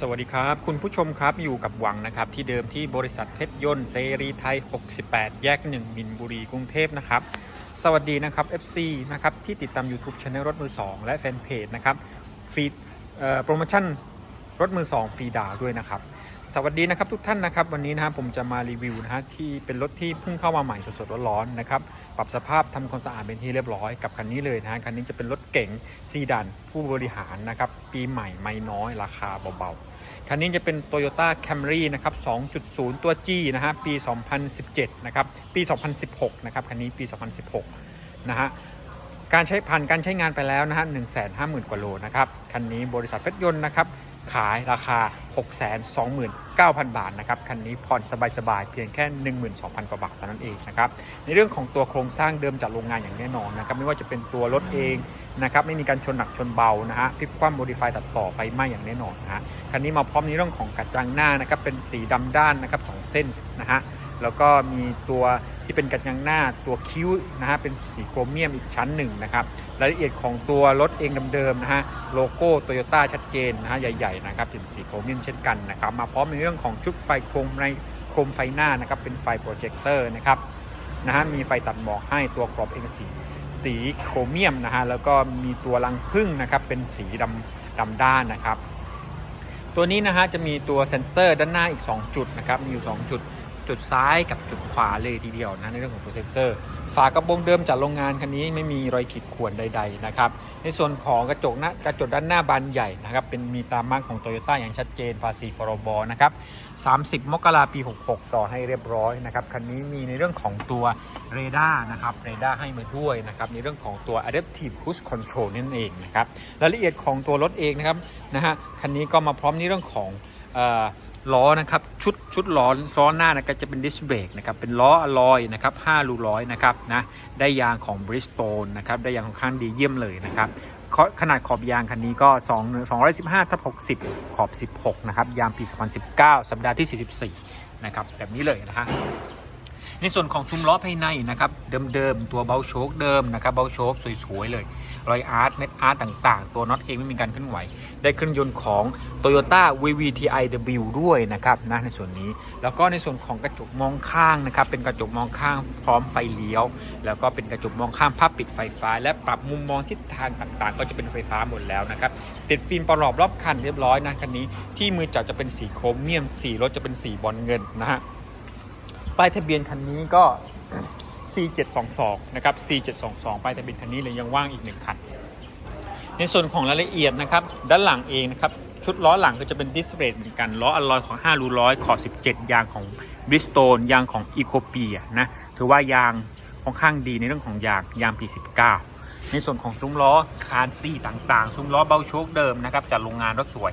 สวัสดีครับ คุณผู้ชมครับอยู่กับหวังนะครับ ที่เดิมที่บริษัทเพชรยนต์เซรีไทย 68 แยก 1 มินบุรีกรุงเทพนะครับ สวัสดีนะครับ FC นะครับที่ติดตาม YouTube c h anel รถมือ 2 และแฟนเพจนะครับฟีดโปรโมชั่นรถมือ 2 ฟรีดาวด้วยนะครับ สวัสดีนะครับทุกท่านนะครับวันนี้นะครับผมจะมารีวิวนะฮะที่เป็นรถที่เพิ่งเข้ามาใหม่สดๆร้อนๆนะครับปรับสภาพทำความสะอาดเป็นที่เรียบร้อยกับคันนี้เลยนะฮะคันนี้จะเป็นรถเก๋งซีดานผู้บริหารนะครับปีใหม่ไม่น้อยราคาเบาๆคันนี้จะเป็น Toyota Camry นะครับ 2.0 ตัว G นะฮะปี 2017 นะครับปี 2016 นะครับคันนี้ปี 2016 นะฮะการใช้ผ่านการใช้งานไปแล้วนะฮะ150,000 กว่าโลนะครับคันนี้บริษัทเพชรยนต์นะครับ ขายราคา 629,000 บาทนะครับ คันนี้ผ่อนสบายๆ เพียงแค่ 12,000 กว่าบาทเท่านั้นเองนะครับ ในเรื่องของตัวโครงสร้างเดิมจากโรงงานอย่างแน่นอนนะครับ ไม่ว่าจะเป็นตัวรถเองนะครับ ไม่มีการชนหนักชนเบานะฮะพลิกคว่ำโมดิฟายตัดต่อไปไม่อย่างแน่นอนนะฮะ คันนี้มาพร้อมในเรื่องของกระจังหน้านะครับ เป็นสีดำด้านนะครับสองเส้นนะฮะ แล้วก็มีตัวที่เป็นกระจังหน้าตัวคิ้วนะฮะเป็นสีโครเมียมอีกชั้นหนึ่งนะครับรายละเอียดของตัวรถเองเดิมๆนะฮะโลโก้โตโยต้าชัดเจนนะฮะใหญ่ๆนะครับเป็นสีโครเมียมเช่นกันนะครับมาพร้อมในเรื่องของชุดไฟโครมในโครมไฟหน้านะครับเป็นไฟโปรเจคเตอร์นะครับนะฮะมีไฟตัดหมอกให้ตัวกรอบเองสีสีโครเมียมนะฮะแล้วก็มีตัวรังพึ่งนะครับเป็นสีดำดำด้านนะครับ ตัวนี้นะฮะจะมีตัวเซ็นเซอร์ด้านหน้าอีก 2 จุดนะครับมีอยู่ 2 จุด จุดซ้ายกับจุดขวาเลยทีเดียวนะในเรื่องของตัวเซ็นเซอร์ฝากระโปรงเดิมจากโรงงานคันนี้ไม่มีรอยขีดข่วนใด ๆ นะครับ ในส่วนของกระจกหน้ากระจกด้านหน้าบานใหญ่นะครับ เป็นมีตามมาร์กของโตโยต้าอย่างชัดเจนภาษีพรบนะครับ 30 มกราปี 66 ต่อให้เรียบร้อยนะครับ คันนี้มีในเรื่องของตัวเรดาร์นะครับ เรดาร์ให้มาด้วยนะครับ ในเรื่องของตัว adaptive cruise control นั่นเองนะครับ รายละเอียดของตัวรถเองนะครับนะฮะ คันนี้ก็มาพร้อมในเรื่องของ ล้อนะครับชุดชุดล้อล้อหน้านะครับจะเป็นดิสเบรกนะครับเป็นล้ออลอยนะครับ5รูร้อยนะครับนะได้ยางของ Bridgestone นะครับได้ยางค่อนข้างดีเยี่ยมเลยนะครับขนาดขอบยางคันนี้ก็2 215ทับ60 ขอบ 16 นะครับ ยางปี 2019 สัปดาห์ที่ 44 นะครับ แบบนี้เลยนะฮะในส่วนของซุ้มล้อภายในนะครับ เดิมๆ ตัวเบลโชคเดิมนะครับ เบลโชคสวยๆ เลย รอยอาร์ตเม็ดอาร์ตต่าง ๆ ตัวน็อตเองไม่มีการเคลื่อนไหว ได้เครื่องยนต์ของ Toyota VVTiW ด้วยนะครับนะในส่วนนี้ แล้วก็ในส่วนของกระจกมองข้างนะครับ เป็นกระจกมองข้างพร้อมไฟเลี้ยว แล้วก็เป็นกระจกมองข้างภาพปิดไฟฟ้า และปรับมุมมองทิศทางต่างๆ ก็จะเป็นไฟฟ้าหมดแล้วนะครับ ติดฟิล์มประหลอบรอบคันเรียบร้อยนะคันนี้ที่มือจับจะเป็นสีโครเมียมสีรถจะเป็นสีบอลเงินนะฮะป้ายทะเบียนคันนี้ก็ 4722 นะครับ 4722 ป้ายทะเบียนคันนี้เลยยังว่างอีกหนึ่งคัน ในส่วนของรายละเอียดนะครับ ด้านหลังเองนะครับ ชุดล้อหลังก็จะเป็นดิสเบรกเหมือนกัน ล้ออลลอยของ 5 รูร้อยขอบ 17 ยางของบริสโตนยางของอีโคเปียนะ ถือว่ายางค่อนข้างดีในเรื่องของยาง ยางปี 19 ในส่วนของซุ้มล้อคานซี่ต่างๆ ซุ้มล้อเบาโชคเดิมนะครับจากโรงงานรถสวย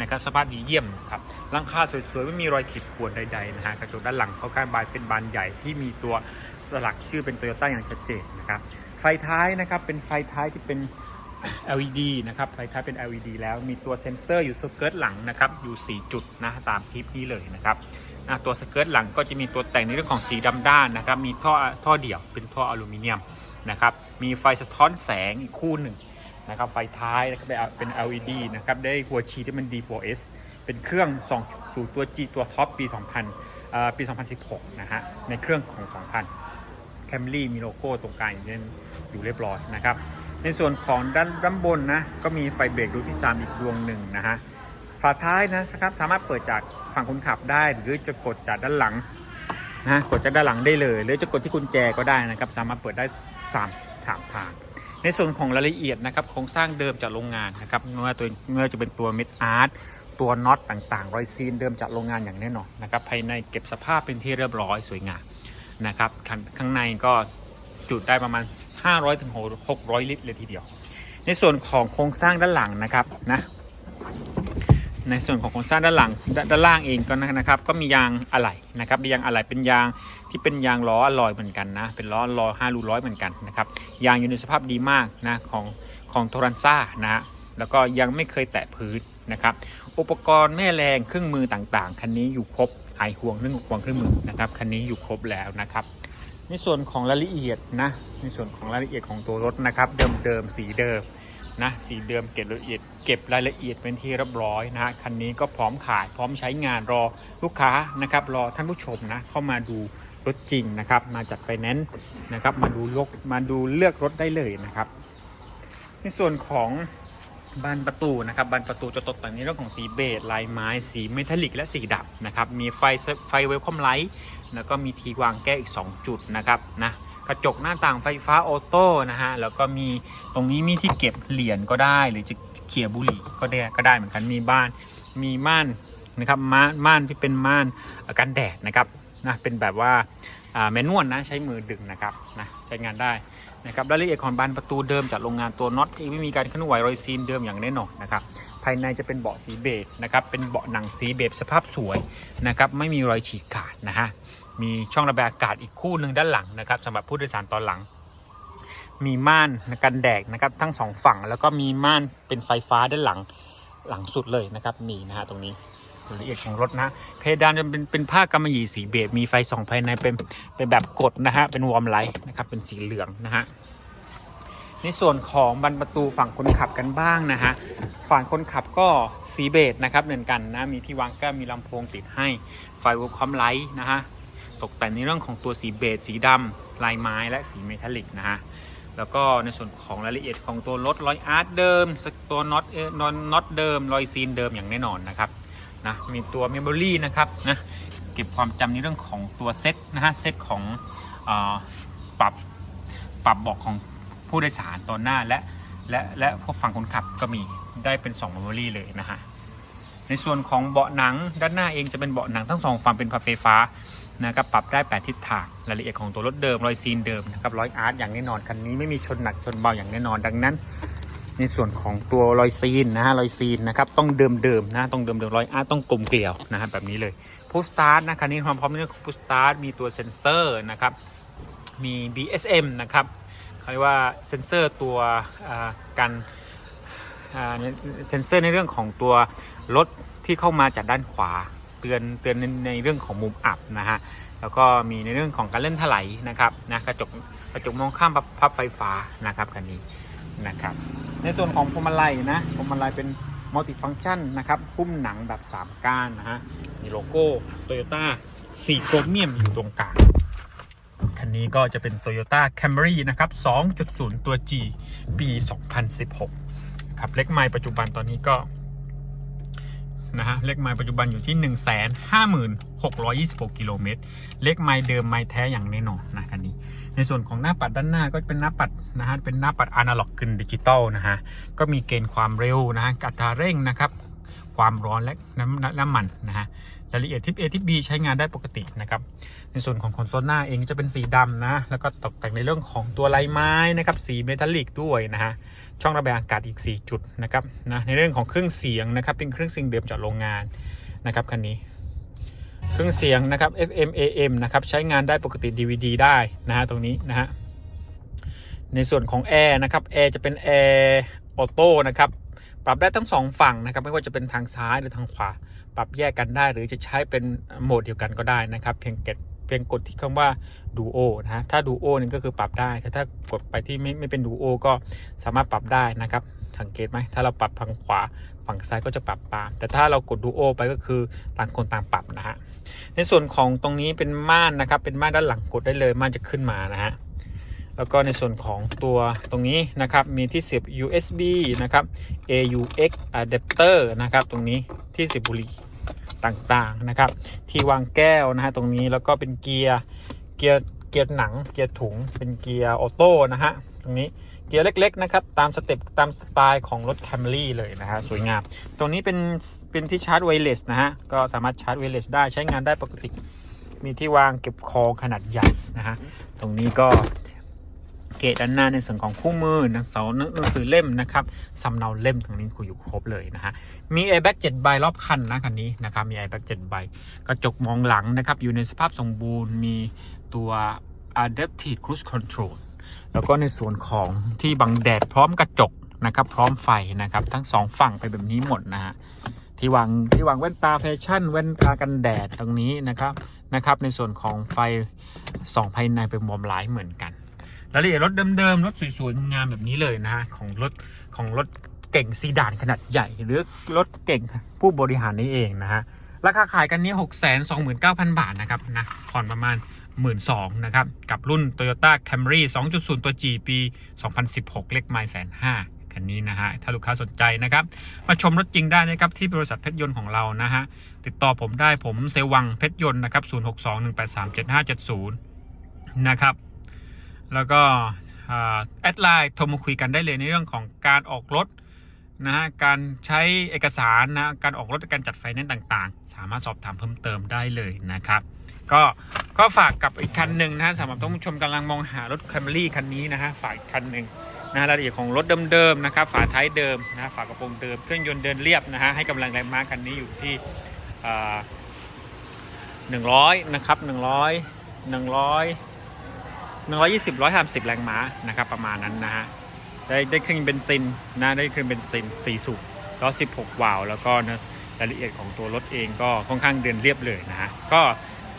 นะครับสภาพดีเยี่ยมครับหลังคาสวยๆ ไม่มีรอยขีดข่วนใดๆนะฮะกระจกด้านหลังเขาข้างบานเป็นบานใหญ่ที่มีตัว สลักชื่อเป็นโตโยต้าอย่างชัดเจนนะครับไฟท้ายนะครับเป็นไฟท้ายที่เป็น LED นะครับไฟท้ายเป็น LED แล้วมีตัวเซ็นเซอร์อยู่สเกิร์ตหลังนะครับอยู่ 4 จุดนะตามคลิปนี้เลยนะครับตัวสเกิร์ตหลังก็จะมีตัวแต่งในเรื่องของสีดำด้านนะครับมีท่อท่อเดี่ยวเป็นท่ออลูมิเนียมนะครับมีไฟสะท้อนแสงอีกคู่หนึ่งนะครับไฟท้ายแล้วก็เป็น LED นะครับได้หัวฉีที่มัน D4S เป็นเครื่อง2สูตรตัว G ตัวท็อปปี 2000เอ่อปี 2016 นะฮะในเครื่องของ 2000 Camry มีโลโก้ตรงกลางอย่างนี้อยู่เรียบร้อยนะครับ ในส่วนของด้านด้านบนนะก็มีไฟเบรกดวงที่ 3 อีกดวงหนึ่งนะฮะฝาท้ายนะครับสามารถเปิดจากฝั่งคนขับได้ หรือจะกดจากด้านหลังนะกดจากด้านหลังได้เลย หรือจะกดที่กุญแจก็ได้นะครับ สามารถเปิดได้3 3ทาง ในส่วนของรายละเอียดนะครับโครงสร้างเดิมจากโรงงานนะครับไม่ว่าตัวเมื่อจะเป็นตัวเม็ดอาร์ตตัวน็อตต่างๆ รอยซีนเดิมจากโรงงานอย่างแน่นอนนะครับภายในเก็บสภาพเป็นที่เรียบร้อยสวยงาม นะครับข้างในก็จุดได้ประมาณ 500ถึง600ลิตรเลยทีเดียว ในส่วนของโครงสร้างด้านหลังนะครับนะในส่วนของโครงสร้างด้านหลังดด้านล่างเองก็นะครับ ก็มียางอะไหล่นะครับยางอะไหล่เป็นยางที่เป็นยางล้ออลอยเหมือนกันนะเป็นล้ออลอย5รูร้อยเหมือนกันนะครับยางอยู่ในสภาพดีมากนะของของโทรันซ่านะฮะแล้วก็ยังไม่เคยแตะพื้นนะครับ อุปกรณ์แม่แรงเครื่องมือต่างๆ คันนี้อยู่ครบ ไอห่วงเรื่องห่วงเครื่องมือนะครับคันนี้อยู่ครบแล้วนะครับในส่วนของรายละเอียดนะในส่วนของรายละเอียดของตัวรถนะครับ เดิมๆสีเดิมนะสีเดิมเก็บรายละเอียดเก็บรายละเอียดเป็นที่เรียบร้อยนะฮะคันนี้ก็พร้อมขายพร้อมใช้งานรอลูกค้านะครับรอท่านผู้ชมนะเข้ามาดูรถจริงนะครับ มาจัดไฟแนนซ์นะครับมาดูลกมาดูเลือกรถได้เลยนะครับ ในส่วนของ บานประตูนะครับบานประตูจะตกแต่งในเรื่องของสีเบจลายไม้ สีเมทัลลิกและสีดำนะครับมีไฟไฟเวลคอมไลท์แล้วก็มีทีวางแก้วอีก 2 จุดนะครับนะกระจกหน้าต่างไฟฟ้าออโต้นะฮะแล้วก็มีตรงนี้มีที่เก็บเหรียญก็ได้ หรือจะเขี่ยบุหรี่ก็ได้ก็ได้เหมือนกันมีบ้านมีม่านนะครับม่านม่านที่เป็นม่านกันแดดนะครับนะเป็นแบบว่าแมนนวลนะใช้มือดึงนะครับนะใช้งานได้ นะครับรายละเอียดของบานประตูเดิมจากโรงงานตัวน็อตเองไม่มีการเคลื่อนไหวรอยซีนเดิมอย่างแน่นอนนะครับภายในจะเป็นเบาะสีเบจนะครับเป็นเบาะหนังสีเบจสภาพสวยนะครับไม่มีรอยฉีกขาดนะฮะมีช่องระบายอากาศอีกคู่หนึ่งด้านหลังนะครับสำหรับผู้โดยสารตอนหลัง มีม่านกันแดดนะครับทั้งสองฝั่งแล้วก็มีม่านเป็นไฟฟ้าด้านหลังหลังสุดเลยนะครับมีนะฮะตรงนี้ รายละเอียดของรถนะ เพดานจะเป็นเป็นผ้ากำมะหยี่สีเบจมีไฟส่องภายในเป็นเป็นแบบกดนะฮะ เป็นวอร์มไลท์นะครับ เป็นสีเหลืองนะฮะในส่วนของบานประตูฝั่งคนขับกันบ้างนะฮะ ฝั่งคนขับก็สีเบจนะครับเหมือนกันนะ มีที่วางแก้วมีลำโพงติดให้ ไฟวอลคอมไลท์นะฮะ ตกแต่งในเรื่องของตัวสีเบจสีดำลายไม้และสีเมทัลลิกนะฮะแล้วก็ในส่วนของรายละเอียดของตัวรถรอยอาร์ตเดิมตัวน็อตเอ่อน็อตเดิมรอยซีนเดิมอย่างแน่นอนนะครับ นะมีตัวเมมโมรี่นะครับนะเก็บความจำในเรื่องของตัวเซตนะฮะเซตของอปรับปรับเบอกของผู้โดยสารตอนหน้าและและและพวกฝั่งคนขับก็มีได้เป็น2เมมโมรี่เลยนะฮะในส่วนของเบาะหนังด้านหน้าเองจะเป็นเบาะหนังทั้งสองฝั่งเป็นพับไฟฟ้านะครับปรับได้ 8 ทิศทางรายละเอียดของตัวรถเดิมรอยซีนเดิมนะครับรอยอาร์ตอย่างแน่นอนคันนี้ไม่มีชนหนักชนเบาอย่างแน่นอนดังนั้น ในส่วนของตัวรอยซีนนะฮะรอยซีนนะครับต้องเดิมเดิมๆนะต้องเดิมเดิมรอยอาร์ต้องกลมเกลียวนะฮะแบบนี้เลยพุสตาร์ทนะคันนี้ความพร้อมในเรื่องของพุสตาร์ทมีตัวเซ็นเซอร์นะครับมี BSM นะครับเขาเรียกว่าเซ็นเซอร์ตัวอ่ากันเซ็นเซอร์ในเรื่องของตัวรถที่เข้ามาจากด้านขวาเตือนเตือนในในเรื่องของมุมอับนะฮะแล้วก็มีในเรื่องของการเล่นถลายนะครับนะกระจกกระจกมองข้ามพับไฟฟ้านะครับคันนี้นะครับ ในส่วนของพวงมาลัยนะพวงมาลัยเป็นมัลติฟังชันนะครับหุ้มหนังแบบ 3 ก้านนะฮะมีโลโก้โตโยต้าสีโครเมียมอยู่ตรงกลางคันนี้ก็จะเป็น Toyota Camry นะครับ 2.0 ตัว G ปี 2016 ครับเล็กไมล์ปัจจุบันตอนนี้ก็ นะฮะ เลขไมล์ปัจจุบันอยู่ที่ 1 5 6 2 6 กิโลเมตร เลขไมล์เดิมไมล์แท้อย่างแน่นอนนะคันนี้ ในส่วนของหน้าปัดด้านหน้าก็เป็นหน้าปัดนะฮะ เป็นหน้าปัดอนาล็อกขึ้นดิจิตอลนะฮะ ก็มีเกณฑ์ความเร็วนะฮะอัตราเร่งนะครับ ความร้อนและน้ำน้ำมันนะฮะ รายละเอียดทิป A ทิป B ใช้งานได้ปกตินะครับ ในส่วนของคอนโซลหน้าเองจะเป็นสีดำนะ แล้วก็ตกแต่งในเรื่องของตัวลายไม้นะครับ สีเมทัลลิกด้วยนะฮะ ช่องระบายอากาศอีก 4 จุดนะครับนะ ในเรื่องของเครื่องเสียงนะครับ เป็นเครื่องเสียงเดิมจากโรงงานนะครับคันนี้ เครื่องเสียงนะครับ FM AM นะครับใช้งานได้ปกติ DVD ได้นะฮะตรงนี้นะฮะ ในส่วนของแอร์นะครับแอร์จะเป็นแอร์ออโต้นะครับ ปรับได้ทั้งสองฝั่งนะครับ ไม่ว่าจะเป็นทางซ้ายหรือทางขวา ปรับแยกกันได้ หรือจะใช้เป็นโหมดเดียวกันก็ได้นะครับ เพียงเกตเพียงกดที่คำว่าดูโอนะฮะถ้าดูโอนี่ก็คือปรับได้ แต่ถ้ากดไปที่ไม่ไม่เป็นดูโอก็สามารถปรับได้นะครับ สังเกตไหมถ้าเราปรับฝั่งขวาฝั่งซ้ายก็จะปรับตาม แต่ถ้าเรากดดูโอไปก็คือต่างคนต่างปรับนะฮะในส่วนของตรงนี้เป็นม่านนะครับ เป็นม่านด้านหลังกดได้เลยม่านจะขึ้นมานะฮะแล้วก็ในส่วนของตัวตรงนี้นะครับ มีที่เสียบ USB นะครับ AUX adapter นะครับ ตรงนี้ ที่สีบบุรีต่างๆนะครับ ที่วางแก้วนะฮะตรงนี้แล้วก็เป็นเกียร์เกียร์เกียร์หนังเกียร์ถุง เป็นเกียร์ออโต้นะฮะตรงนี้เกียร์เล็ก ๆ นะครับ ตามสเต็ปตามสไตล์ของรถ Camry เลยนะฮะสวยงาม ตรงนี้เป็นเป็นที่ชาร์จไวเลสนะฮะก็สามารถชาร์จไวเลสได้ใช้งานได้ปกติ มีที่วางเก็บของขนาดใหญ่นะฮะตรงนี้ก็ เกตด้านหน้าในส่วนของคู่มือหนังสือหนังสือเล่มนะครับสำเนาเล่มตรงนี้คุยอยู่ครบเลยนะฮะมีแอร์แบ็ก7ใบรอบคันนะคันนี้นะครับมีแอร์แบ็ก7ใบกระจกมองหลังนะครับอยู่ในสภาพสมบูรณ์มีตัว adaptive cruise control แล้วก็ในส่วนของที่บังแดดพร้อมกระจกนะครับพร้อมไฟนะครับทั้งสองฝั่งไปแบบนี้หมดนะฮะที่วางที่วางแว่นตาแฟชั่น แว่นตากันแดดตรงนี้นะครับนะครับ ในส่วนของไฟส่องภายในเป็นวอมไลท์เหมือนกัน รายละเอียดรถเดิมๆ รถสวยๆงามแบบนี้เลยนะฮะของรถของรถเก่งซีดานขนาดใหญ่หรือรถเก่งผู้บริหารนี่เองนะฮะราคาขายกันนี้ 6 2 9 0 0 0 บาทนะครับนะผ่อนประมาณ 1 2 0 0 0นะครับ กับรุ่น Toyota Camry 2.0 ตัว G ปี 2016 เลขไมล์แสนห้าคันนี้นะฮะ ถ้าลูกค้าสนใจนะครับ มาชมรถจริงได้นะครับ ที่บริษัทเพชรยนต์ของเรานะฮะ ติดต่อผมได้ผมเซวังเพชรยนต์นะครับ 0621837570 นะครับ แล้วก็แอดไลน์โทรมาคุยกันได้เลยในเรื่องของการออกรถนะฮะการใช้เอกสารนะการออกรถการจัดไฟแนนซ์ต่างๆ สามารถสอบถามเพิ่มเติมได้เลยนะครับ ก็ก็ฝากกับอีกคันหนึ่งนะฮะสำหรับท่านผู้ชมกำลังมองหารถ Camry คันนี้นะฮะฝากคันหนึ่งนะรายละเอียดของรถเดิมๆนะครับฝาท้ายเดิมนะฝากระโปรงเดิมเครื่องยนต์เดินเรียบนะฮะให้กำลังแรงม้าคันนี้อยู่ที่หนึ่งร้อยนะครับหนึ่งร้อยหนึ่งร้อย หนึ่งร้อยยี่สิบร้อยสาสิบแรงม้านะครับประมาณนั้นนะฮะได้ได้เครื่องเบนซินนะได้เครื่องเบนซิน4สูบล้อ16 วาล์วแล้วก็นะรายละเอียดของตัวรถเองก็ค่อนข้างเดินเรียบเลยนะฮะก็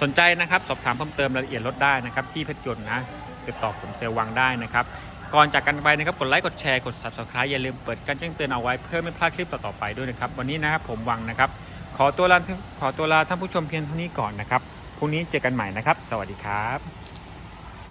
สนใจนะครับสอบถามเพิ่มเติมรายละเอียดรถได้นะครับที่เพชรยนต์นะติดต่อผมเซลวังได้นะครับก่อนจากกันไปนะครับกดไลค์กดแชร์กด subscribe อย่าลืมเปิดการแจ้งเตือนเอาไว้เพื่อไม่พลาดคลิปต่อๆไปด้วยนะครับวันนี้นะครับผมวังนะครับ ขอตัวลาขอตัวลาท่านผู้ชมเพียงเท่านี้ก่อนนะครับพรุ่งนี้เจอกันใหม่นะครับ สวัสดีครับ